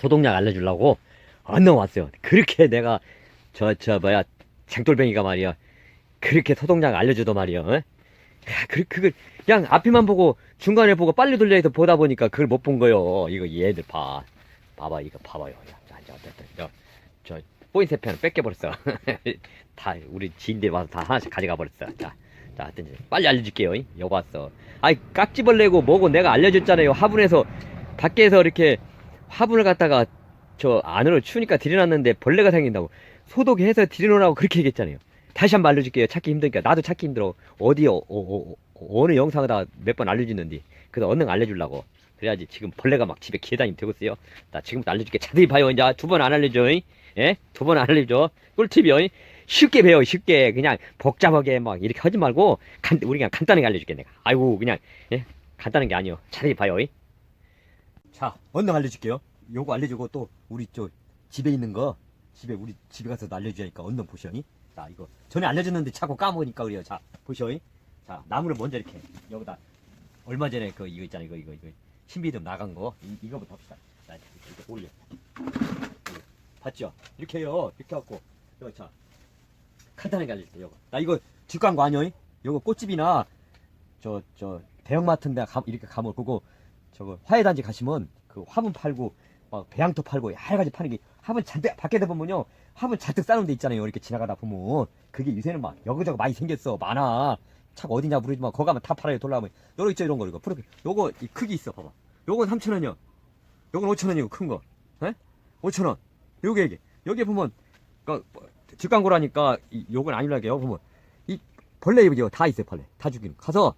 소독약 알려주려고 언능 왔어요. 그렇게 내가 저 저 뭐야 장돌뱅이가 말이야 그렇게 소독약 알려주더 말이야. 어? 야, 그 그걸 그냥 앞에만 보고 중간에 보고 빨리 돌려서 보다 보니까 그걸 못 본 거요. 이거 얘들 봐, 봐봐 이거 봐봐요. 야, 자, 자, 자, 자, 저 포인트 펜 뺏겨 버렸어. 다 우리 지인들 와서 다 하나씩 가져가 버렸어. 자, 자, 하여튼 빨리 알려줄게요. 왔어. 아이 깍지벌레고 뭐고 내가 알려줬잖아요. 화분에서 밖에서 이렇게 화분을 갖다가 저 안으로 추우니까 들여놨는데 벌레가 생긴다고 소독해서 들여놓으라고 그렇게 얘기했잖아요. 다시 한 번 알려줄게요. 찾기 힘드니까 나도 찾기 힘들어. 어디 어, 어, 어, 느 영상에다 몇 번 알려주는데 그래서 얼른 알려주려고. 그래야지 지금 벌레가 막 집에 기다니면 되고 있어요. 나 지금부터 알려줄게. 자세히 봐요. 이제 두 번 안 알려줘. 잉? 예? 두 번 안 알려줘. 꿀팁이요. 잉? 쉽게 배워. 쉽게 그냥 복잡하게 막 이렇게 하지 말고 간, 우리 그냥 간단하게 알려줄게 내가. 아이고 그냥 예? 간단한 게 아니요. 자세히 봐요. 잉? 자, 얼른 알려줄게요. 요거 알려주고 또 우리 저 집에 있는 거 집에 우리 집에 가서 알려주니까 얼른 보시오니. 자, 이거 전에 알려줬는데 자꾸 까먹으니까 그래요. 자, 보시오니. 자, 나무를 먼저 이렇게 여기다 얼마 전에 그 이거 있잖아요. 이거 이거 이거 신비듬 나간 거 이, 이거부터 합시다. 자, 이렇게 올려. 이거 봤죠? 이렇게 해요. 이렇게 갖고 이거 자 간단하게 알려줄게요. 이거 나 이거 뒷광고 아니요? 이거 꽃집이나 저 저 대형마트인데 가, 이렇게 가면 그거 저거 화훼단지 가시면 그 화분 팔고 막 배양토 팔고 여러 가지 파는 게 화분 잔뜩 밖에다 보면요. 화분 잔뜩 싸놓은 데 있잖아요. 이렇게 지나가다 보면. 그게 요새는 막 여기저기 많이 생겼어. 많아. 차가 어디냐 모르지 만 거기 가면 다 팔아요. 돌아가면. 요거 있죠? 이런 거 이거. 프로필. 요거 이 크기 있어. 봐봐. 요건 3,000원이요. 요건 5,000원이고 큰거. 에? 5,000원. 요게 이게. 여기 보면 그 뒷광고라니까 이- 요건 아니라게요. 보면 이 벌레 이거 다 있어요 벌레. 다 죽이는 가서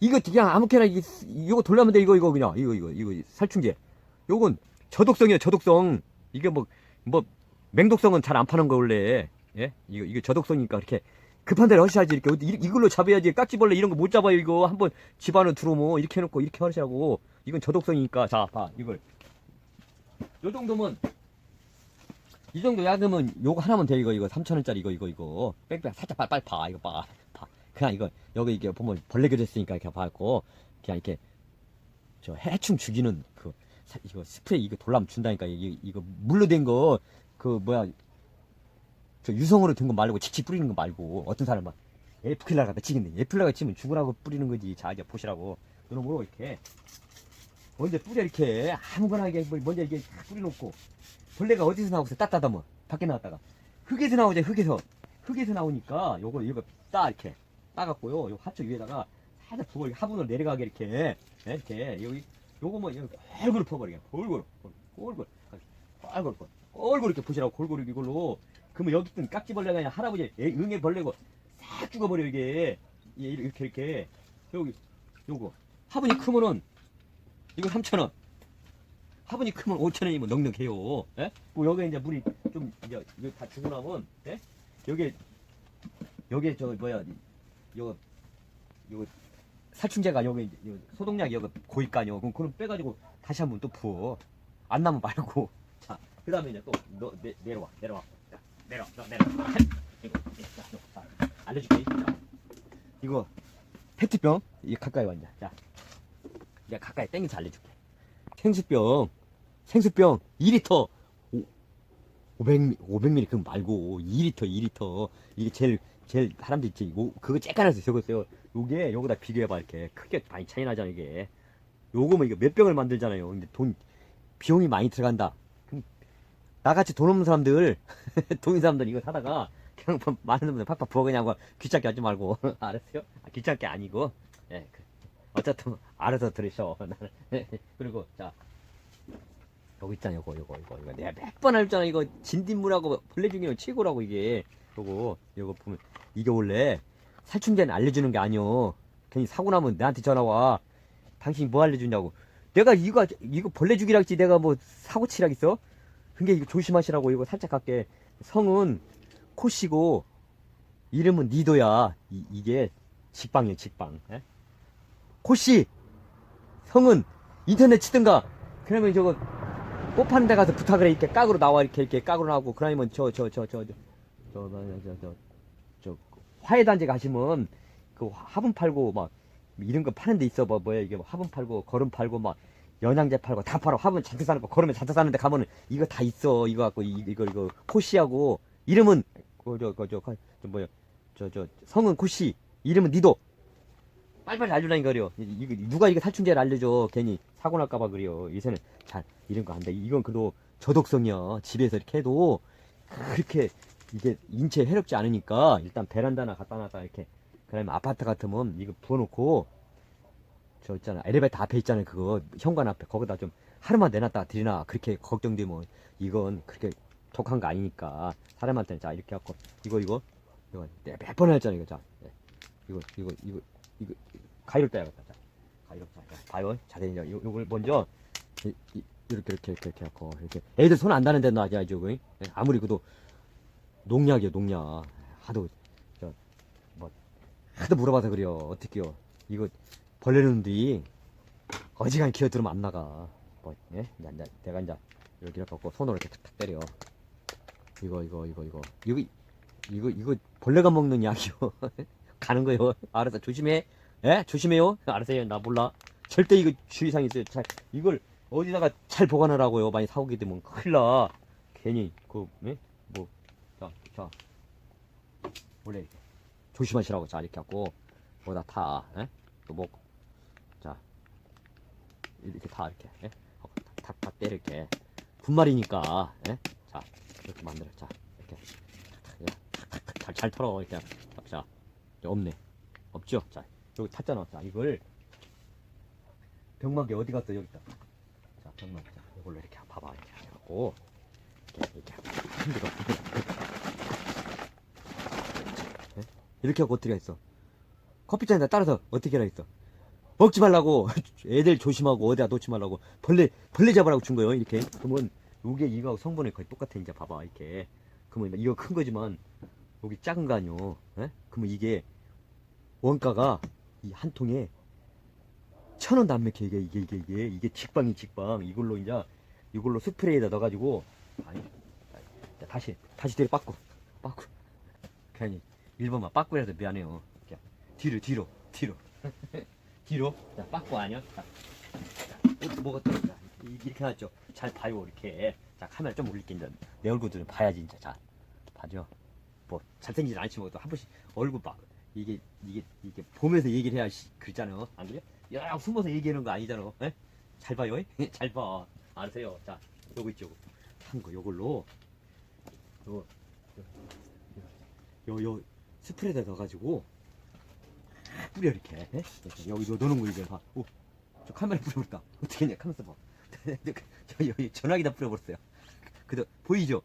이거 그냥 아무렇게나 이- 이거 돌려면 돼. 이거 이거 그냥. 이거 이거 이거 살충제. 요건 저독성이에요 저독성. 이게 뭐뭐 맹독성은 잘 안 파는 거 원래. 예? 이거 이거 저독성이니까 이렇게 급한 대로 하셔야지. 이렇게 이걸로 잡아야지. 깍지벌레 이런 거 못 잡아요 이거. 한번 집 안으로 들어오면 이렇게 해놓고 이렇게 하시라고. 이건 저독성이니까. 자 봐 이걸. 요 정도면 이 정도 약으면 요거 하나면 돼 이거 이거. 3천원짜리 이거 이거 이거. 빽빽 살짝 빨리, 빨리 봐 이거 봐, 봐 그냥 이거 여기 이게 보면 벌레 겨졌으니까 이렇게 봐갖고 그냥 이렇게 저 해충 죽이는 그 사- 이거 스프레이 이거 돌람 준다니까 이거, 이거 물로 된 거 그 뭐야 저 유성으로 된 거 말고 칙칙 뿌리는 거 말고 어떤 사람은 에플라 갖다 치겠네 에플라가 치면 죽으라고 뿌리는 거지. 자 이제 보시라고. 너는 뭐라고 이렇게? 먼저 뿌려 이렇게. 아무거나 이게 뭐 먼저 이게 다 뿌려놓고 벌레가 어디서 나오겠어? 따따다면 밖에 나왔다가. 흙에서 나오죠 흙에서. 흙에서 나오니까 요거 이거 따 이렇게 따갖고요. 요 하초 위에다가 살짝 부어 화분으로 내려가게 이렇게. 예, 이렇게. 여기 요거 뭐 여기 골고루 퍼버리게. 골고루 골고루 골고루. 골고루. 이렇게 보시라고 골고루 이걸로. 그러면 여기 있던 깍지벌레가 아니라 할아버지 애- 응애 벌레고 싹 죽어버려 이게. 예, 이렇게 이렇게 여기 요거. 화분이 크면은 이거 3,000원. 화분이 크면 5,000원이면 넉넉해요. 예? 그 여기 이제 물이 좀 이제 다 주고 나면 예? 여기 여기 저 뭐야 요요 살충제가 여기 이제 요 소독약 여기 고일까요. 그럼 그럼 빼가지고 다시 한번 또 부어. 안 나면 말고. 자 그 다음에 이제 또너 내려와 내려와. 자, 내려와 너 내려와 이거 자, 너, 자, 알려줄게. 자, 이거 페트병? 이 가까이 왔냐 자 내가 가까이 땡겨서 알려줄게. 생수병 생수병 2리터. 500, 500ml 그거 말고 2리터 2리터. 이게 제일 제일 사람들 있지 이거 그거 쬐까나서 적었어요. 요게 요거다 비교해봐 이렇게. 크게 많이 차이 나잖아 이게. 요거면 이거 몇 병을 만들잖아요. 근데 돈 비용이 많이 들어간다. 나같이 돈 없는 사람들 돈 있는 사람들 이거 사다가 그냥 뭐 많은 사람들 팍팍 부어 그냥 뭐 귀찮게 하지 말고. 알았어요? 아, 귀찮게 아니고? 예, 그, 어쨌든 알아서 들으셔 나는. 그리고 자 요거 있잖아요 요거 요거 이거. 이거 내가 몇 번 알잖아 이거 진딧물하고 벌레 중에는 최고라고 이게 그러고 이거 보면 이게 원래 살충제는 알려주는 게 아니오. 괜히 사고 나면 나한테 전화 와. 당신 뭐 알려주냐고. 내가 이거 이거 벌레 죽이라지 내가 뭐 사고 치라겠어? 근데 이거 조심하시라고 이거 살짝 갈게. 성은 코시고 이름은 니도야. 이, 게 직방이야 직방. 예? 에? 코시 성은 인터넷 치든가. 그러면 저거 뽑하는 데 가서 부탁을 해 이렇게 깍으로 나와 이렇게 이렇게 깍으로 나오고 그러면 저 저 저 저 저, 저, 저, 저. 저 화훼단지 가시면 그 화분 팔고 막 이런 거 파는 데 있어 뭐 뭐야 이게 화분 팔고 거름 팔고 막 영양제 팔고 다 팔아. 화분 잔뜩 사는 거 걸으면 잔뜩 사는데 가면은 이거 다 있어. 이거 갖고 이- 이거 이거 코시하고 이름은 그저그저 저 뭐야 저 저 성은 코시. 이름은 니도. 빨리빨리 알려라니까 그래요. 이- 이거 누가 이거 살충제를 알려줘. 괜히 사고 날까봐 그래요. 요새는 잘 이런 거 한다 이건 그래도 저독성이야. 집에서 이렇게 해도 그렇게 이게 인체에 해롭지 않으니까 일단 베란다나 갖다 놨다 이렇게 그다음에 아파트 같으면 이거 부어놓고 저 있잖아 엘리베이터 앞에 있잖아요 그거. 현관 앞에. 거기다 좀 하루만 내놨다 드리나. 그렇게 걱정되면 이건 그렇게 독한 거 아니니까. 사람한테는 자 이렇게 갖고 이거 이거. 이거 내가 몇번 했잖아 이거 자. 예. 이거 이거 이거 이거 가위로 따야겠다 자. 가위로 자 자, 봐요 자세히 이제 요- 요걸 먼저 이, 이, 이 렇게 이렇게 이렇게 이렇게 갖고 이렇게. 애들 손 안 닿는 데 놔야죠 그거. 예? 아무리 그도 농약이요 농약. 하도 저 뭐 하도 물어봐서 그래요. 어떻게요? 이거 벌레는데 어지간히 기어들으면 안 나가. 뭐 예? 이제, 이제 내가 이제 이렇게 갖고 손으로 이렇게 탁탁 때려. 이거 이거 이거 이거. 이거 이거 이거 벌레가 먹는 약이요. 가는 거요. 알아서 조심해. 예? 조심해요. 알았어요 나 몰라. 절대 이거 주의사항 있어요. 잘 이걸 어디다가 잘 보관하라고요? 많이 사오게 되면 큰일 나. 괜히 그 예? 자 원래 이렇게 조심하시라고 자 이렇게 갖고 뭐다 타 예? 또뭐 자 이렇게 다 이렇게 예? 하고 탁탁 때 이렇게. 분말이니까 예? 자 이렇게 만들어. 자 이렇게. 탁탁 잘 털어 이렇게. 자 없네. 없죠? 자 여기 탔잖아. 자 이걸 병막이 어디 갔어? 여기 있다. 자 병막. 자 이걸로 이렇게 봐봐. 이렇게 해갖고 이렇게 이렇게. 힘들어 예? 이렇게 하고 어떻게 했어. 커피잔에다 따라서 어떻게 하라 했어. 먹지 말라고. 애들 조심하고 어디다 놓지 말라고. 벌레 벌레 잡으라고 준 거예요 이렇게. 그러면 요게 이거하고 성분이 거의 똑같아 이제 봐봐 이렇게. 그러면 이거 큰 거지만 여기 작은 거 아니요 예? 그러면 이게 원가가 이 한 통에 천원 남맥해 이게 이게 이게 이게. 이게 직방이 직방. 이걸로 이제 이걸로 스프레이에다 넣어가지고 아니 자, 다시 다시 뒤로 빠꾸 빠꾸 괜히 1번만 빠꾸라도 미안해요. 자, 뒤로 뒤로 뒤로. 뒤로? 자 빠꾸 아니야? 자, 자, 어, 뭐가 떨어져 이렇게 해놨죠. 잘 봐요 이렇게. 자 카메라 좀 올릴게 이제 내 얼굴 좀 봐야지 이제. 자 봐죠 뭐 잘생기진 않지만 또한 번씩 얼굴 봐. 이게 이게 이게 보면서 얘기를 해야 시- 그렇잖아요 안 그래? 야 숨어서 얘기하는 거 아니잖아. 에? 잘 봐요? 잘 봐. 알으세요. 자 요거 있죠 한 거 요걸로. 요 요 요 스프레드 넣어가지고 뿌려 이렇게 에? 이렇게 여기 넣는 거 이제 봐. 오, 저 카메라 뿌려버렸다. 어떻게 했냐? 카메라 봐. 저 여기 전화기다 뿌려버렸어요. 그도 보이죠?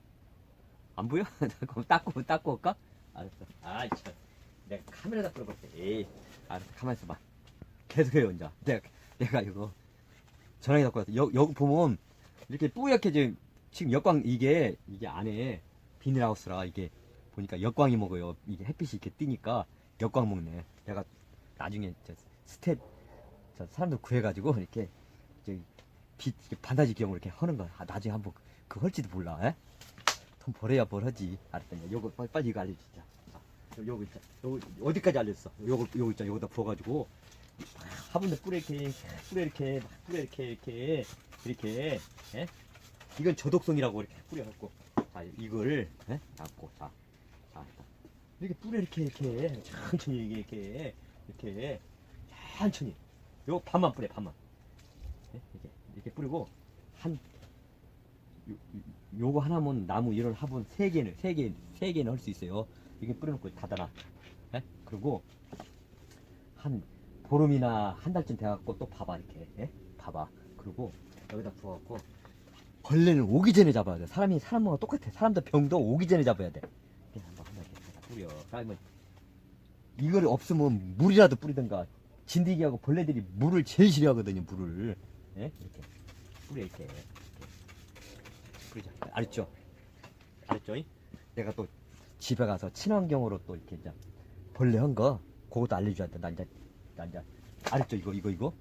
안 보여? 그럼 닦고 닦고 올까? 알았어. 아, 참. 내가 카메라다 뿌려버렸어. 에이, 알았어. 가만 있어봐. 계속해요, 이제. 내가 내가 이거 전화기 갖고 왔어. 여, 여기 보면 이렇게 뿌옇게 지금 지금 역광 이게 이게 안에 비닐하우스라 이게 보니까 역광이 먹어요. 이게 햇빛이 이렇게 뜨니까 역광 먹네. 내가 나중에 저 스텝 저 사람들 구해가지고 이렇게 빛 반다지 경으로 이렇게 하는 거. 아, 나중에 한번 그 할지도 몰라. 에? 돈 벌어야 뭘 하지. 알았다. 요거 빨리, 빨리 이거 알려주자. 요거 있자. 요거 어디까지 알렸어? 요거 요거 있자. 요거다 부어가지고 화분에 뿌려 이렇게 뿌려 이렇게 막 뿌려 이렇게 이렇게 이렇게 에? 이건 저독성이라고 이렇게 뿌려갖고 자 이걸 에? 자, 자 이렇게 뿌려 이렇게 이렇게 천천히 이렇게 이렇게 이렇게 천천히. 요 반만 뿌려 반만. 예? 이렇게 이렇게 뿌리고 한 요, 요- 요거 하나면 나무 이런 화분 세 개는 세 개 세 개는 할 수 있어요. 이게 뿌려놓고 닫아놔 예? 그리고 한 보름이나 한 달쯤 돼갖고 또 봐봐 이렇게. 예? 봐봐. 그리고 여기다 부어갖고 벌레는 오기 전에 잡아야 돼. 사람이 사람과 똑같아. 사람도 병도 오기 전에 잡아야 돼 뿌려 그러면 이걸 없으면 물이라도 뿌리든가 진드기하고 벌레들이 물을 제일 싫어하거든요 물을 예? 이렇게 뿌려 이렇게, 이렇게. 뿌리자 알았죠 알았죠 내가 또 집에 가서 친환경으로 또 이렇게 이제 벌레 한 거 그것도 알려줘야 돼. 나 이제 나 이제 알았죠 이거 이거 이거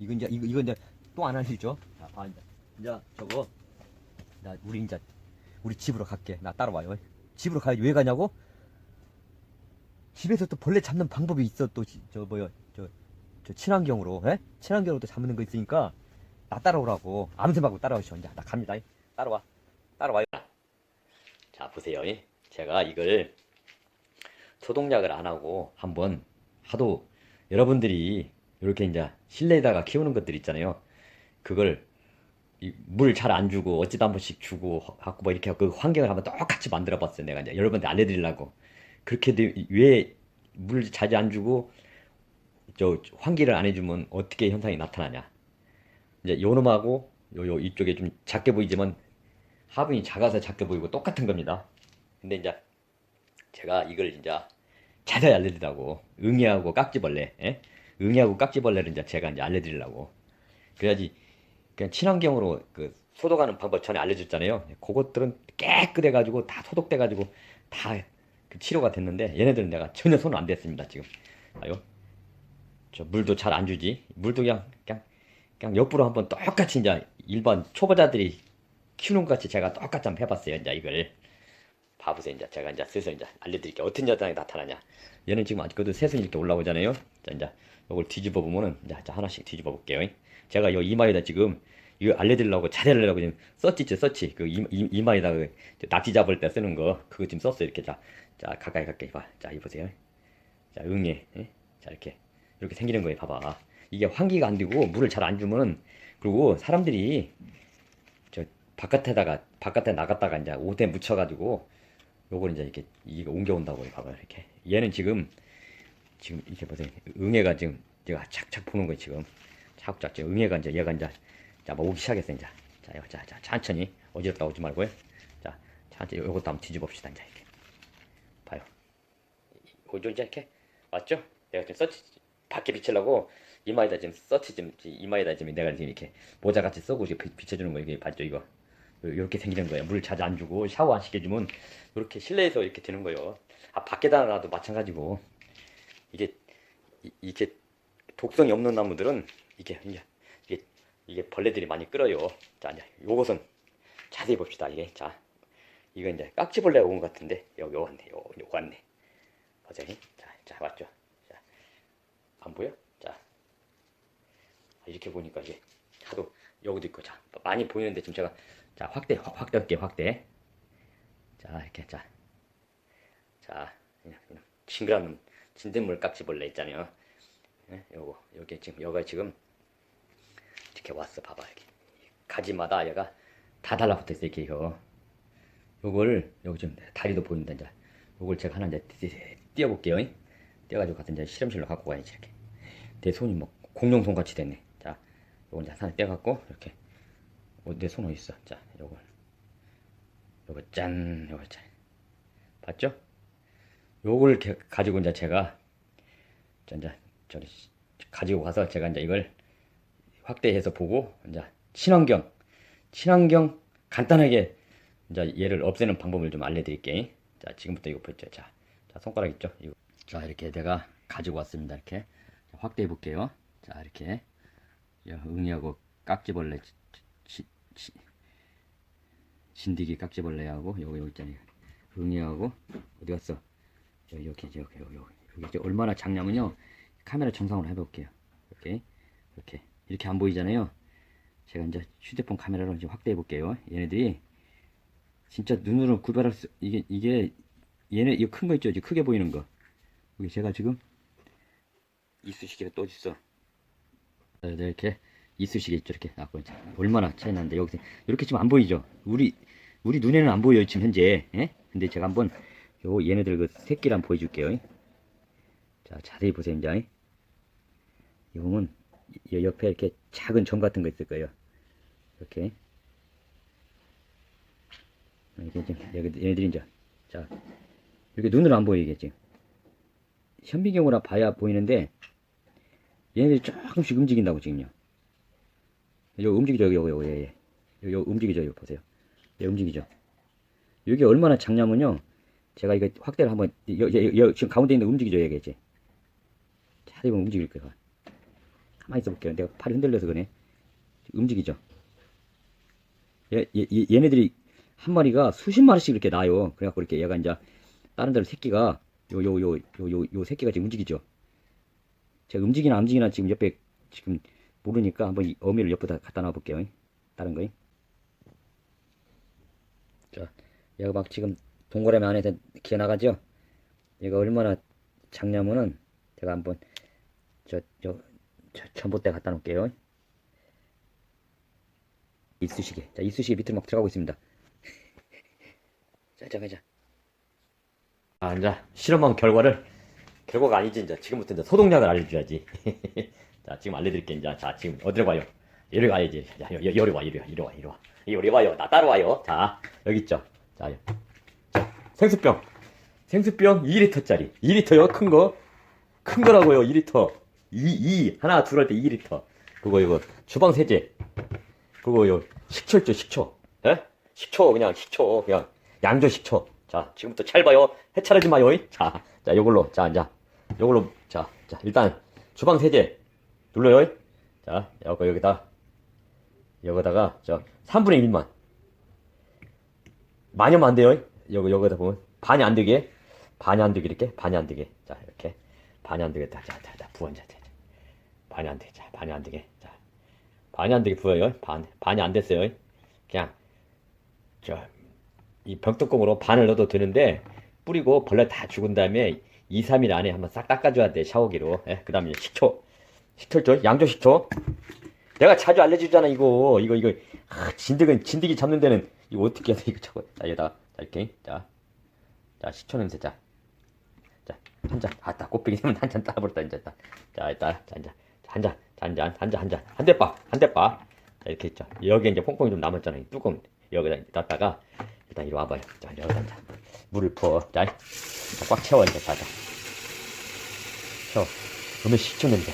이거 이제 이거 이거 이제 또 안 알려줘. 자, 아 이제 이제 저거 나 우리 이제 우리 집으로 갈게. 나 따라와요. 집으로 가야지 왜 가냐고? 집에서 또 벌레 잡는 방법이 있어 또 저 뭐야 저, 저 친환경으로 에? 친환경으로 또 잡는 거 있으니까 나 따라오라고. 말고 따라오시오 이제 나 갑니다. 따라와. 따라와요. 자 보세요. 제가 이걸 소독약을 안 하고 한번 하도 여러분들이 이렇게 이제 실내에다가 키우는 것들 있잖아요. 그걸 물 잘 안 주고 어찌다 한 번씩 주고 갖고 뭐 이렇게 그 환경을 한번 똑같이 만들어 봤어요. 내가 이제 여러분한테 알려드리려고 그렇게 왜물 자주 안 주고 저 환기를 안 해주면 어떻게 현상이 나타나냐? 이제 요놈하고 요, 요 이쪽에 좀 작게 보이지만 화분이 작아서 작게 보이고 똑같은 겁니다. 근데 이제 제가 이걸 이제 자세히 알려드리려고 응애하고 깍지벌레 예? 응애하고 깍지벌레를 이제 제가 이제 알려드리려고. 그래야지 그냥 친환경으로 그 소독하는 방법 전에 알려줬잖아요. 그것들은 깨끗해 가지고 다 소독돼 가지고 다 그 치료가 됐는데 얘네들은 내가 전혀 손을 안 댔습니다 지금. 아요 저 물도 잘 안 주지. 물도 그냥 그냥 그냥 옆으로 한번 똑같이 이제 일반 초보자들이 키우는 것 같이 제가 똑같이 한번 해봤어요 이제 이걸. 봐보세요 이제 제가 이제 슬슬 이제 알려드릴게요. 어떤 현상이 나타나냐. 얘는 지금 아직도 새순이 이렇게 올라오잖아요. 자 이제 이걸 뒤집어 보면은 이제 자, 하나씩 뒤집어 볼게요. 제가 요 이마에다 지금 이거 알려드리려고 하려고 지금 있죠 썼지 그 이, 이, 이마에다 그 낙지 잡을 때 쓰는 거. 그거 지금 썼어요 이렇게 자, 자 가까이 가까이 봐자 이 보세요. 자 응애. 예? 자 이렇게. 이렇게 생기는 거예요. 봐봐. 이게 환기가 안 되고 물을 잘 안 주면은 그리고 사람들이 저 바깥에다가 바깥에 나갔다가 이제 옷에 묻혀 가지고 요걸 이제 이렇게 이거 옮겨 온다고 요 봐봐 이렇게. 얘는 지금 지금 이렇게 보세요. 응애가 지금 제가 착착 보는 거예요 지금. 차곡 지금 응애가 이제 얘가 이제 자뭐 오기 시작했어 이제. 자, 요, 자, 자 천천히. 어지럽다 오지 말고요. 자 천천히 요것도 한번 뒤집읍시다 이제. 이렇게 이제 이렇게 맞죠? 내가 지금 서치 밖에 비치려고 이마에다 지금 서치 지금 이마에다 지금 내가 지금 이렇게 모자 같이 쓰고 이렇게 비- 비춰주는 거 이게 봤죠 이거 이렇게 생기는 거예요 물 자주 안 주고 샤워 안 시켜주면 이렇게 실내에서 이렇게 되는 거예요 아 밖에다 놔도 마찬가지고 이게 이, 이게 독성이 없는 나무들은 이게 이게 이게, 벌레들이 많이 끌어요 자 이제 요것은 자세히 봅시다 이게 자 이거 이제 깍지벌레가 온 것 같은데 요, 요 왔네 요, 요 왔네 보세요 자, 자 맞죠 자, 안 보여 자 이렇게 보니까 이게 하도 여기도 있고 자 많이 보이는데 지금 제가 자 확대 확- 확대 할게 확대 자 이렇게 자 자, 그냥, 그냥 징그러운 진딧물 깍지벌레 있잖아요. 예, 요거, 여기 지금, 여가 지금 이렇게 왔어. 봐봐, 이렇게. 가지마다 얘가 다 달라붙어 있어, 이렇게, 이거. 요걸, 여기 지금 다리도 보인다, 이제. 요걸 제가 하나 이제 띄- 띄워볼게요. 잉? 띄워가지고 가서 이제 실험실로 갖고 가야지, 이렇게. 내 손이 뭐, 공룡 손 같이 됐네. 자, 요걸 이제 하나 떼갖고, 이렇게. 어, 내손 어디 있어? 자, 요걸. 요거 짠, 요걸 짠. 봤죠? 요걸 게- 가지고 이제 제가 자, 이제 저리 가지고 가서 제가 이제 이걸 확대해서 보고 이제 친환경 친환경 간단하게 이제 얘를 없애는 방법을 좀 알려드릴게. 자 지금부터 이거 보죠. 자, 자 손가락 있죠? 이거. 자 이렇게 내가 가지고 왔습니다. 이렇게. 자, 확대해 볼게요. 자 이렇게. 야, 응이하고 깍지벌레 치- 치- 치- 진드기 깍지벌레하고 여기 여기 있잖아요. 응이하고 어디 갔어? 여기 여기 여기 여기 여기. 여기 이제 얼마나 작냐면요. 카메라 정상으로 해볼게요. 이렇게. 이렇게. 이렇게 안 보이잖아요. 제가 이제 휴대폰 카메라로 이제 확대해 볼게요. 얘네들이 진짜 눈으로 구별할 수 이게 이게 얘네 이거 큰거 있죠 이제 크게 보이는 거 여기 제가 지금 이쑤시개가 또 있어 이렇게 이쑤시개 있죠 이렇게 아, 이제 얼마나 차이 나는데 여기 이렇게 지금 안 보이죠 우리 우리 눈에는 안 보여요 지금 현재 예? 근데 제가 한번 요 얘네들 그 새끼를 한번 보여줄게요. 자 자세히 보세요 이제. 요건 이 옆에 이렇게 작은 점 같은 거 있을 거예요. 이렇게. 이게 지금 여기 얘네들이 이제 자 이렇게 눈으로 안 보이게 지금 현미경으로 봐야 보이는데 얘네들이 조금씩 움직인다고 지금요. 요 움직이죠 여기 여기 예, 예. 요, 요 움직이죠 여기 보세요. 예 움직이죠. 이게 얼마나 작냐면요. 제가 이거 확대를 한번 여, 여, 여, 지금 가운데 있는 거 움직이죠 얘겠지 자세히 보면 움직일 거야 가만히 있어 볼게요 내가 팔이 흔들려서 그러네 움직이죠 얘, 얘, 얘- 얘네들이 한 마리가 수십 마리씩 이렇게 나요 그래갖고 이렇게 얘가 이제 다른 데로 새끼가 요요 요 요 새끼가 지금 움직이죠 제가 움직이나 안 움직이나 지금 옆에 지금 모르니까 한번 이 어미를 옆에다 갖다 놔 볼게요. 다른 거요. 자, 얘가 막 지금 동그라미 안에서 기어 나가죠? 얘가 얼마나 작냐면은 제가 한번 저, 저, 저 전봇대 갖다 놓을게요. 이쑤시개. 자, 이쑤시개 밑으로 막 들어가고 있습니다. 자, 자, 가자. 아, 이제 실험한 결과를 결과가 아니지 이제 지금부터 이제 소독약을 알려줘야지. 자, 지금 알려드릴게 이제. 자, 지금 어디로 가요? 여기 가야지. 자, 여, 여, 여기 와, 이리 와, 이리 와, 이리 와. 이리 와요. 나 따라와요. 자, 여기 있죠. 자, 자 생수병. 생수병 2리터짜리. 2리터요, 큰 거. 큰 거라고요, 2리터. 2, 2. 하나, 둘 할 때 2리터. 그거, 이거, 주방 세제. 그거, 요, 식초 있죠, 식초. 예? 식초, 그냥 식초. 그냥, 양조 식초. 자, 지금부터 잘 봐요. 해차르지 마요. 이. 자, 자, 요걸로. 자, 이제. 요걸로. 자, 자, 일단, 주방 세제. 눌러요. 이. 자, 요거 여기다. 여기다가, 저, 3분의 1만. 많이 하면 안 돼요. 이. 요거, 요거다 보면. 반이 안 되게. 반이 안 되게, 이렇게. 반이 안 되게. 자, 이렇게. 반이 안 되겠다. 자, 자, 자, 부원 자, 자, 자. 반이 안 돼. 자, 반이 안 되게. 자, 반이 안 되게 부어요. 반, 반이 안 됐어요. 그냥, 저, 이 병뚜껑으로 반을 넣어도 되는데, 뿌리고 벌레 다 죽은 다음에 2, 3일 안에 한번 싹 닦아줘야 돼. 샤워기로. 예, 그 다음에 식초. 식초 있죠? 양조 식초. 내가 자주 알려주잖아, 이거. 이거, 이거. 아, 진드기, 진드기 잡는 데는 이거 어떻게 해야 돼? 이거 저거. 자, 여기다가. 자, 이렇게. 자. 자, 식초 냄새. 자. 자, 한 잔. 아따, 꽃배기 되면 한잔 따버렸다, 이제. 딱. 자, 일단, 자, 한 잔. 자, 한 잔. 자, 한 잔, 한 잔, 한 잔. 한 대 빠, 한 대 빠. 자, 이렇게 있죠. 여기에 이제 퐁퐁이 좀 남았잖아요. 뚜껑. 여기다 놨다가, 일단 이리 와봐요. 자, 여기다 이제 물을 부어. 자, 자, 꽉 채워, 이제. 자, 자. 채워. 그러면 식초 냄새.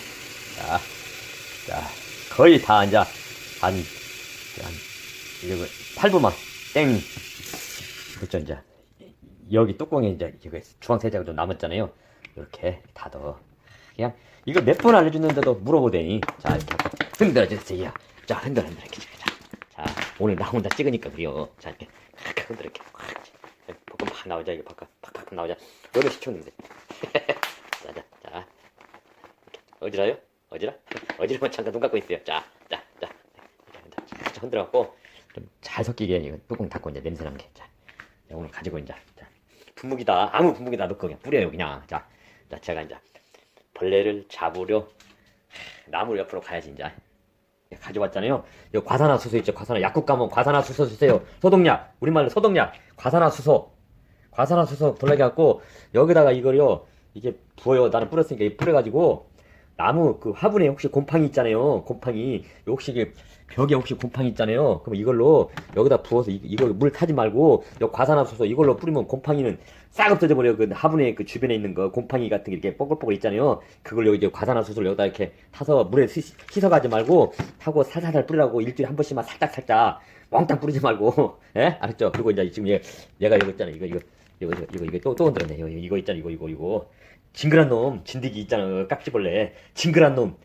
자, 자, 거의 다 이제, 한, 한, 이거, 8분만. 땡. 그렇죠, 이제. 여기 뚜껑에 이제 이거 주황 세제가 좀 남았잖아요. 이렇게 다 넣어. 그냥 이거 몇 번 알려줬는데도 물어보대니. 자 이렇게 흔들어 주세요. 자 흔들어 흔들어 이렇게. 자, 자 오늘 나 혼자 찍으니까 그래요. 자 이렇게 팍 흔들어 이렇게. 팍. 볶음 팍 나오자 이거 팍팍 팍팍 나오자. 너는 시켰는데. 자자 자. 어지러요? 어지러? 어지러면 잠깐 눈 감고 있어요. 자, 자, 자. 이렇게 자, 흔들어 갖고 좀 잘 섞이게 이거 뚜껑 닫고 이제 냄새 나는 게. 자, 자, 오늘 가지고 이제 자, 분무기다 아무 분무기다 넣고 그냥 뿌려요 그냥 자, 자 제가 이제 벌레를 잡으려 나무를 옆으로 가야지 이제 가져왔잖아요. 이거 과산화수소 있죠. 과산화. 약국 가면 과산화수소 주세요. 소독약. 우리말로 소독약. 과산화수소. 과산화수소 벌레 갖고 여기다가 이거요. 이게 부어요. 나는 뿌렸으니까 이 뿌려가지고 나무 그 화분에 혹시 곰팡이 있잖아요. 곰팡이. 혹시 이게 벽에 혹시 곰팡이 있잖아요. 그럼 이걸로 여기다 부어서 이, 이걸 물 타지 말고 요 과산화수소 이걸로 뿌리면 곰팡이는 싹 없어져 버려요. 그 화분에 그 주변에 있는 거 곰팡이 같은 게 이렇게 뽀글뽀글 있잖아요. 그걸 여기 과산화수소를 여기다 이렇게 타서 물에 씻- 씻어 가지 말고 타고 살살살 뿌리라고 일주일에 한 번씩만 살짝 살짝 멍땅 뿌리지 말고. 예? 알았죠? 그리고 이제 지금 얘 얘가 이거 있잖아 이거 이거 이거 이거 이거, 이거 또, 또 흔들었네. 이거, 이거 있잖아 이거 이거 이거 징그란 놈 진드기 있잖아. 깍지벌레. 징그란 놈.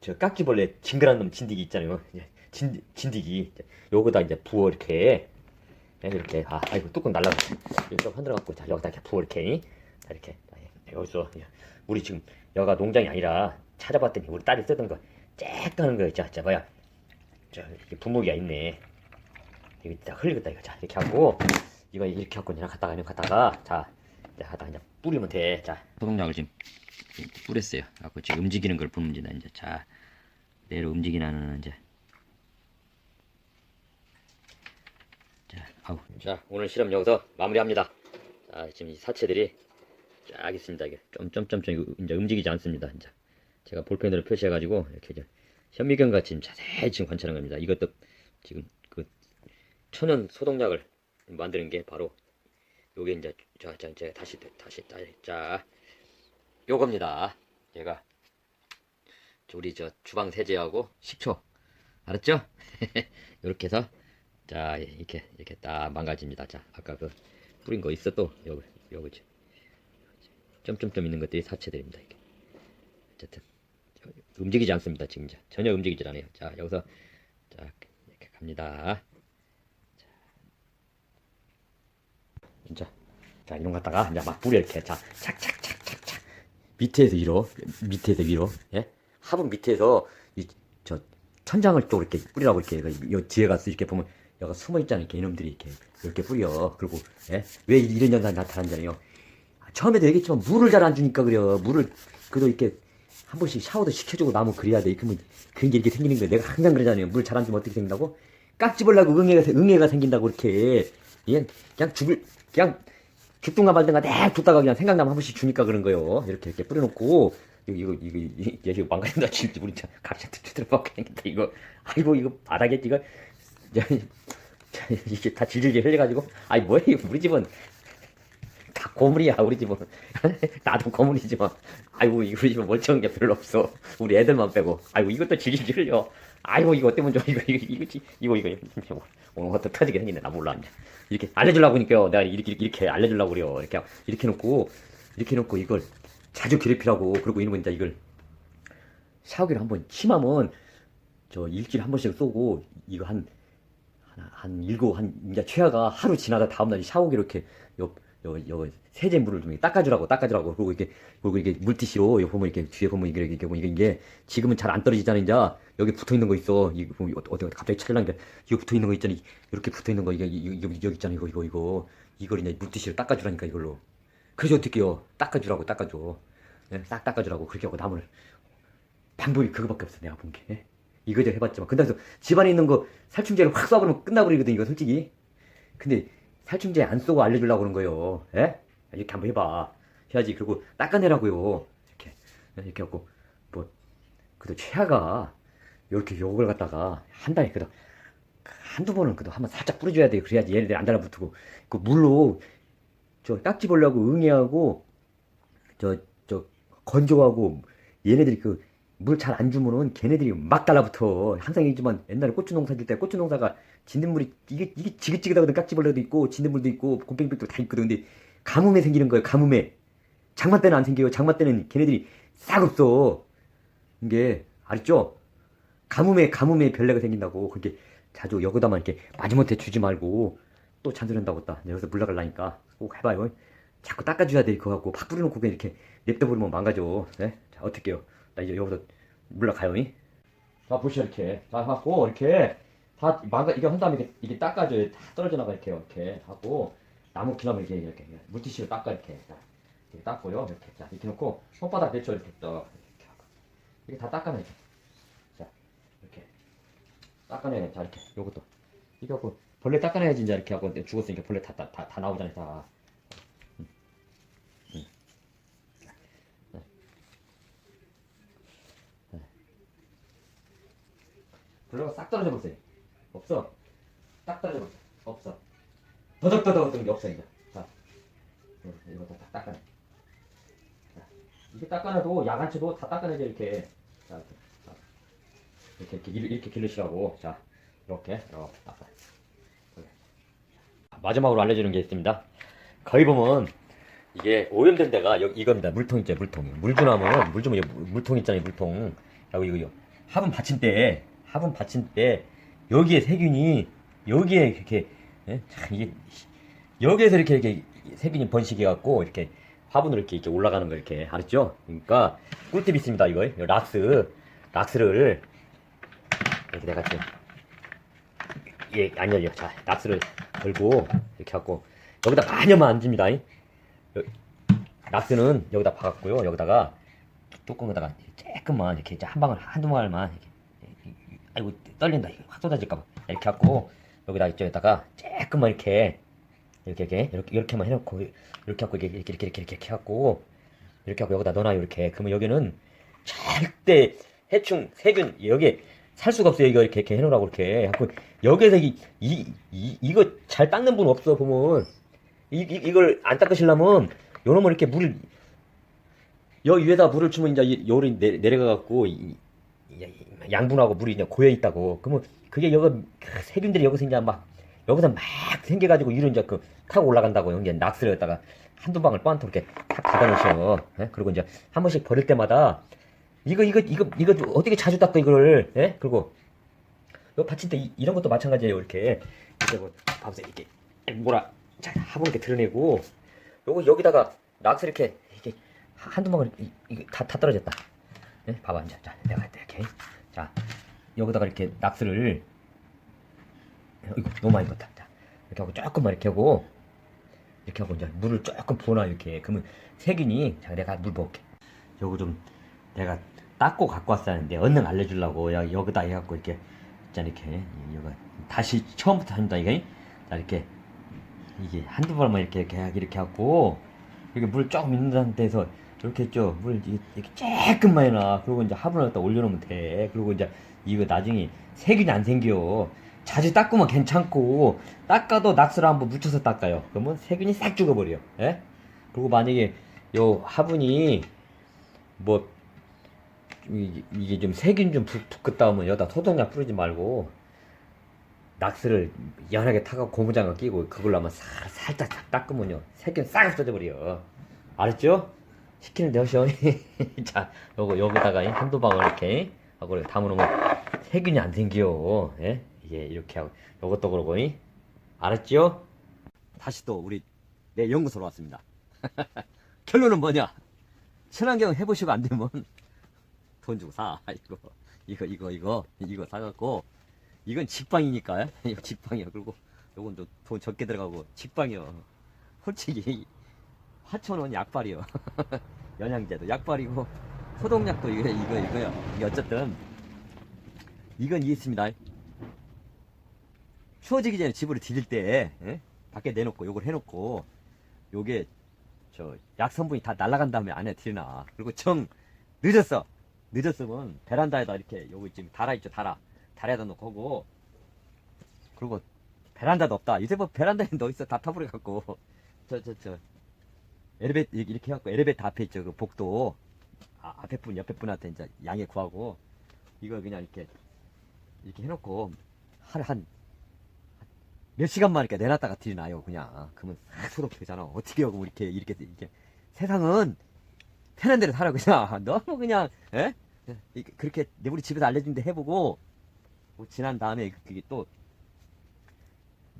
저 깍지벌레 징그란 놈 진드기 있잖아요. 진 진드기. 요거다 이제 부어 이렇게. 네, 이렇게. 아 아이고 뚜껑 날라가. 좀 흔들어 갖고 자 여기다 이렇게 부어 이렇게. 자 이렇게. 자, 예, 여기서 예, 우리 지금 여가 농장이 아니라 찾아봤더니 우리 딸이 쓰던 거 쬐 까는 거 있죠. 자 뭐야 저 이렇게 분무기가 있네. 이거 진짜 흘리겠다 이거. 자 이렇게 하고 이거 이렇게 하고 그냥 갖다가 그냥 갖다가 자 이제 하다가 이제 뿌리면 돼. 자 소독약을 지금 뿌렸어요. 갖고 지금 움직이는 걸 보면 이제 이제 자 내로 움직이는 이제 자 아우 자 오늘 실험 여기서 마무리합니다. 자 지금 이 사체들이 쫙 있습니다. 이게 점점점점 이제 움직이지 않습니다. 이제 제가 볼펜으로 표시해가지고 이렇게 이제 현미경 같이 자세히 지금 관찰한 겁니다. 이것도 지금 그 천연 소독약을 만드는 게 바로 요게 이제 자, 자 제가 다시 다시 자, 자 요겁니다. 얘가 우리 저 주방 세제하고 식초 알았죠? 이렇게 해서 자 이렇게 이렇게 딱 망가집니다. 자 아까 그 뿌린 거 있어 또 여기 여기지 점점점 있는 것들이 사체들입니다. 이게 어쨌든 저, 움직이지 않습니다. 지금 이제 전혀 움직이질 않아요. 자 여기서 자 이렇게 갑니다. 이제 자 이런 거 갖다가 이제 막 뿌려 이렇게 자 착착착착착 밑에서 위로 밑에서 위로 예 화분 밑에서 이 천장을 또 이렇게 뿌리라고 이렇게 요 뒤에 가서 이렇게 보면 여가 숨어 있잖아요. 이놈들이 이렇게 이렇게 뿌려. 그리고 예? 왜 이런 현상이 나타나잖아요. 처음에도 얘기했지만 물을 잘 안 주니까 그래요. 물을 그래도 이렇게 한 번씩 샤워도 시켜주고 나면 그래야 돼. 그러면 그런 게 이렇게 생기는 거예요. 내가 항상 그러잖아요. 물 잘 안 주면 어떻게 생긴다고? 깍지 벌라고 응애가 응애가 생긴다고 이렇게 예? 그냥 죽을 그냥 죽든가 말든가 내 뒀다가 그냥 생각나면 한 번씩 주니까 그런 거예요. 이렇게 이렇게 뿌려놓고 이거 이거 이거 이- 얘 이거 망가진다 진짜 우리 참 갑자기 두드려박게 생겼다 이거 아이고 이거 바닥에 이거 이게 다 질질질 흘려가지고 아이 뭐야 이거 우리 집은 다 고물이야 우리 집은 나도 고물이지만 아이고 우리 집은 멀쩡한 게 별로 없어 우리 애들만 빼고 아이고 이것도 질질 흘려 아이고 이거 때문에 좀 이거 이거 이거 이거 이거 이거 오늘 것도 터지게 생겼네 나 몰라 이제 이렇게 알려주려고 하니까 내가 이렇게 이렇게 알려주려고 그래요. 이렇게 이렇게 놓고 이렇게 놓고 이걸 자주 괴롭히라고 그리고 이러면 이제 이걸. 샤워기를 한번 침하면 저 일주일에 한 번씩 쏘고 이거 한 한, 한 일곱 한 이제 최하가 하루 지나다 다음날 샤워기로 이렇게 요 요 요 세제 물을 좀 닦아주라고 닦아주라고. 그리고 이게 그리고 이게 물티슈로 요 보면 이렇게 뒤에 보면 이게 이게 보면 이게, 지금은 잘 안 떨어지잖아 이제. 여기 붙어 있는 거 있어. 이거 보면 어디 갑자기 찰랑게 이거 붙어 있는 거 있잖아. 이렇게 붙어 있는 거 이게 이- 여기 여기 있잖아 이거 이거 이거. 이걸 이제 물티슈로 닦아주라니까 이걸로. 그래서 어떻게요? 닦아주라고 닦아줘. 예, 싹 닦아주라고. 그렇게 하고 남을. 방법이 그거밖에 없어 내가 본 게. 예? 이거 저 해봤지만. 근데 집안에 있는 거 살충제를 확 쏴버리면 끝나버리거든 이거 솔직히. 근데 살충제 안 쏘고 알려주려고 그런 거예요. 예? 이렇게 한번 해봐. 해야지. 그리고 닦아내라고요. 이렇게 예, 이렇게 하고 뭐 그래도 최하가 이렇게 요걸 갖다가 한 달에 그래도 한두 번은 그래도 한번 살짝 뿌려줘야 돼. 그래야지 얘네들 안 달라붙고 그 물로 저 딱지 보려고 응애하고 저 저 건조하고 얘네들이 그 물 잘 안 주면은 걔네들이 막 달라붙어. 항상 얘기지만 옛날에 고추 농사 질 때 고추 농사가 진딧물이 이게 이게 지긋지긋하거든 깍지벌레도 있고 진딧물도 있고 곰팡이백도 다 있거든. 근데 가뭄에 생기는 거예요. 가뭄에 장마 때는 안 생겨요. 장마 때는 걔네들이 싹 없어. 이게 알았죠? 가뭄에 가뭄에 별내가 생긴다고 그게 자주 여기다만 이렇게 마지못해 주지 말고 또 잔소리한다고 했다. 여기서 물 나갈라니까 꼭 해봐요. 자꾸 닦아줘야 돼 그거 갖고 팍 뿌리놓고 그냥 이렇게 냅둬버리면 망가져. 네? 자 어떡해요? 나 이제 여기서 물러가요. 이? 자 보시죠 이렇게 자 하고 이렇게 다 망가 이거 한 다음에 이렇게, 이게 닦아줘요. 다 떨어져 나가 이렇게 이렇게 하고 나무 기나무 이렇게 이렇게 물티슈로 닦아 이렇게 자, 이렇게 닦고요. 이렇게 자 이렇게 놓고 손바닥 대쳐 이렇게 떠 이렇게 하고 이렇게 다 닦아내죠. 자 이렇게 닦아내 자 이렇게 요것도 이거 갖고 벌레 닦아내야지 이제 이렇게 하고 죽었으니까 벌레 다다 다, 다 나오잖아요 다. 벌레가 싹 떨어져 보세요. 없어. 딱 떨어져 보세요. 없어. 더덕더덕 게 없어 이제. 자, 이거 다 닦아내. 자, 이게 닦아내도 야간치도 다 닦아내죠 이렇게. 자, 이렇게, 자, 이렇게 이렇게 이렇게, 길르시라고. 자, 이렇게 이렇게 닦아. 마지막으로 알려주는 게 있습니다. 거기 보면 이게 오염된 데가 여기 이겁니다. 물통 있죠, 물통. 물 주나면 물 주면 여기 물- 물통 있잖아요, 물통. 여기 이거 화분 받침대, 화분 받침대 여기에 세균이 여기에 이렇게 예? 참 이게 여기에서 이렇게 이렇게 세균이 번식해 갖고 이렇게 화분으로 이렇게 이렇게 올라가는 거 이렇게 알았죠? 그러니까 꿀팁 있습니다, 이거. 요 락스, 락스를 이렇게 내가 지금 예, 안 열려. 자, 락스를 걸고 이렇게 갖고 여기다 마녀만 앉습니다. 이. 여- 락스는 여기다 박았고요. 여기다가 뚜껑에다가 조금만 이렇게 한 방울 한두 방울만 이렇게 아이고 떨린다. 이거 확 쏟아질까봐. 이렇게 갖고 여기다 이쪽에다가 조금만 이렇게 이렇게 이렇게 이렇게 이렇게만 해놓고 이렇게 갖고 이렇게 이렇게 이렇게 이렇게 이렇게 갖고 이렇게 하고 여기다 넣어놔요 이렇게. 그러면 여기는 절대 해충 세균 여기 살 수가 없어요. 이거 이렇게 이렇게 해놓으라고 이렇게 갖고 여기에서 이, 이, 이 이거 잘 닦는 분 없어 보면. 이, 이 이걸 안 닦으시려면 요놈을 이렇게 물을 여기 위에다 물을 주면 이제 이- 요리 내, 내려가 갖고 이- 양분하고 물이 이제 고여 있다고. 그러면 그게 여기 그 세균들이 여기서 이제 막 여기서 막 생겨가지고 위로 이제 그 타고 올라간다고 이제 낙스를 갖다가 한두 방울 뻔토 이렇게 탁 닫아놓으셔. 예? 그리고 이제 한 번씩 버릴 때마다 이거 이거 이거 이거 어떻게 자주 닦아 이거를? 예? 그리고 요 받침대 이, 이런 것도 마찬가지예요 이렇게. 이렇게 뭐 봐보세요 이렇게 뭐라 자 화분 이렇게 드러내고 요거 여기다가 락스 이렇게 이게 한두 이- 이게 다, 다 떨어졌다 예? 봐봐 이제 자 내가 할때 이렇게 자 여기다가 이렇게 낙스를 이거 너무 많이 넣었다. 자, 이렇게 하고 조금만 이렇게 하고 이렇게 하고 이제 물을 조금 부어놔 이렇게 그러면 세균이 자 내가 물 부을게. 요거 좀 내가 닦고 갖고 왔었는데 얼른 알려주려고 야, 여기다 해갖고 이렇게 자 이렇게 이거 다시 처음부터 합니다 이게 자 이렇게 이게 한두 번만 이렇게 이렇게 하- 이렇게 하고 이렇게 물 조금 있는 상태에서 이렇게 했죠. 물 이- 이렇게 조금만 해놔. 그리고 이제 화분을 갖다 올려놓으면 돼. 그리고 이제 이거 나중에 세균이 안 생겨. 자주 닦으면 괜찮고 닦아도 낙스를 한번 묻혀서 닦아요. 그러면 세균이 싹 죽어버려 예? 그리고 만약에 요 화분이 뭐 이- 이게 좀 세균 좀 부- 붙겠다 하면 여기다 소독약 뿌리지 말고 낙스를 연하게 타고 고무장갑 끼고 그걸로 한번 살, 살짝 싹 닦으면요. 세균 싹 없어져 버려 알았죠? 시키는 데 하셔 자 요거 여기다가 한두 방울 이렇게 하고 이렇게 담아놓으면 세균이 안 생겨. 예? 이게 이렇게 하고. 요것도 그러고 이? 알았죠? 다시 또 우리 내 연구소로 왔습니다. 결론은 뭐냐? 친환경 해보시고 안 되면 돈 주고 사. 이거 이거 이거 이거 이거 사갖고. 이건 직방이니까. 이거 직방이야. 그리고 요건 또 돈 적게 들어가고 직방이요. 솔직히 화천원 약발이요. 영양제도. 약발이고 소독약도 이거 이거 이거요. 이게 어쨌든 이건 이게 있습니다. 추워지기 전에 집으로 들일 때 예? 밖에 내놓고 요걸 해놓고 요게 저 약 성분이 다 날아간 다음에 안에 들여놔 그리고 정 늦었어. 늦었으면 베란다에다 이렇게 요거 지금 달아 있죠 달아. 달아다 놓고 하고. 그리고 베란다도 없다. 요새 뭐 베란다에 너 있어. 다 타버려 갖고. 저 저 저 엘리베이터 이렇게 해갖고 엘리베이터 앞에 있죠. 그 복도. 아, 앞에 분 옆에 분한테 이제 양해 구하고 이거 그냥 이렇게 이렇게 해놓고 하루 한 몇 시간만 이렇게 내놨다가 들이나요 그냥. 그러면 싹 소독되잖아. 어떻게 하고 이렇게 이렇게 이렇게. 세상은 편한 대로 살아 그냥. 너무 그냥 에? 이- 그렇게 내 우리 집에서 알려준 데 해보고 뭐 지난 다음에 그- 그게 또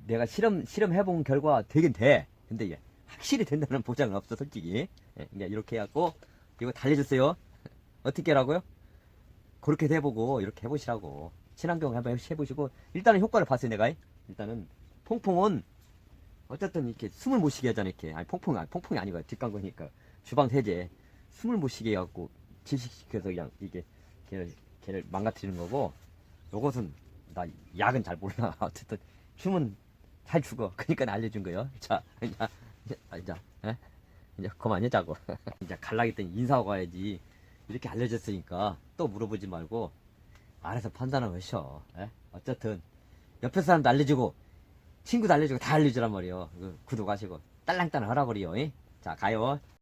내가 실험 실험 해본 결과 되긴 돼. 근데 이게 확실히 된다는 보장은 없어 솔직히. 예, 이렇게 해갖고 이거 달려줬어요. 어떻게 하라고요? 그렇게 해보고 이렇게 해보시라고. 친환경 한번 해보시고 일단은 효과를 봤어요 내가. 일단은 퐁퐁은 어쨌든 이렇게 숨을 못 쉬게 하잖아 이렇게. 아니 퐁퐁 아니 퐁퐁이 아니고 뒷광고니까. 주방 세제. 숨을 못 쉬게 해갖고 질식시켜서 그냥 이게 걔를 걔를 망가뜨리는 거고 요것은 나 약은 잘 몰라. 어쨌든 춤은 잘 죽어 그러니까 알려준 거예요. 자 이제 아, 이제 에? 이제 그만 하자고 이제 갈라겠더니 인사하고 가야지 이렇게 알려줬으니까 또 물어보지 말고 알아서 판단을 하셔 에? 어쨌든 옆에 사람도 알려주고 친구도 알려주고 다 알려주란 말이에요 그 구독하시고 딸랑딸랑 하라 그래요 이? 자 가요